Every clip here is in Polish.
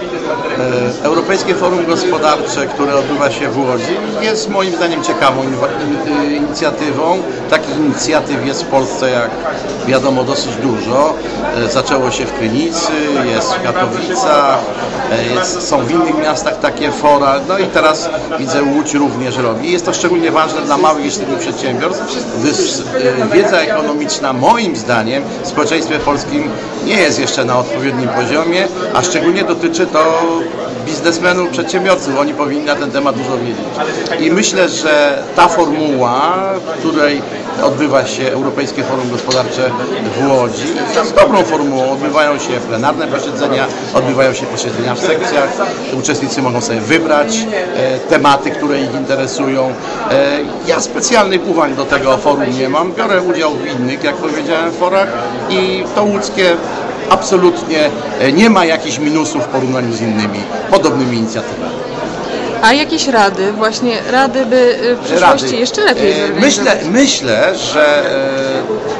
E, Europejskie Forum Gospodarcze, które odbywa się w Łodzi, jest moim zdaniem ciekawą inicjatywą. Takich inicjatyw jest w Polsce, jak wiadomo, dosyć dużo. E, Zaczęło się w Krynicy, jest w Katowicach, e, jest, są w innych miastach takie fora, no i teraz widzę Łódź również robi. Jest to szczególnie ważne dla małych i średnich przedsiębiorstw, gdyż wiedza ekonomiczna moim zdaniem w społeczeństwie polskim nie jest jeszcze na odpowiednim poziomie, a szczególnie dotyczy to biznesmenów, przedsiębiorców. Oni powinni na ten temat dużo wiedzieć. I myślę, że ta formuła, w której odbywa się Europejskie Forum Gospodarcze w Łodzi, jest dobrą formułą. Odbywają się plenarne posiedzenia, odbywają się posiedzenia w sekcjach. Uczestnicy mogą sobie wybrać e, tematy, które ich interesują. E, ja specjalnych uwag do tego forum nie mam. Biorę udział w innych, jak powiedziałem, forach i to łódzkie absolutnie e, nie ma jakichś minusów w porównaniu z innymi podobnymi inicjatywami. A jakieś rady, właśnie rady, by y, w przyszłości Rady. jeszcze lepiej E? Myślę, myślę, że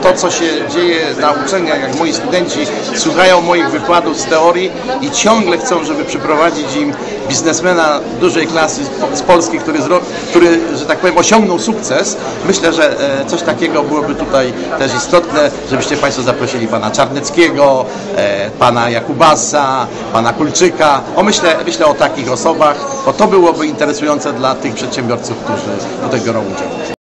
e, to, co się dzieje na uczelniach, jak moi studenci słuchają moich wykładów z teorii i ciągle chcą, żeby przyprowadzić im biznesmena dużej klasy z- Polski, który, który, że tak powiem, osiągnął sukces, myślę, że e, coś takiego byłoby tutaj też istotne, żebyście Państwo zaprosili pana Czarneckiego, e, pana Jakubasa, pana Kulczyka. O, myślę, myślę o takich osobach, bo to byłoby interesujące dla tych przedsiębiorców, którzy tutaj biorą udział.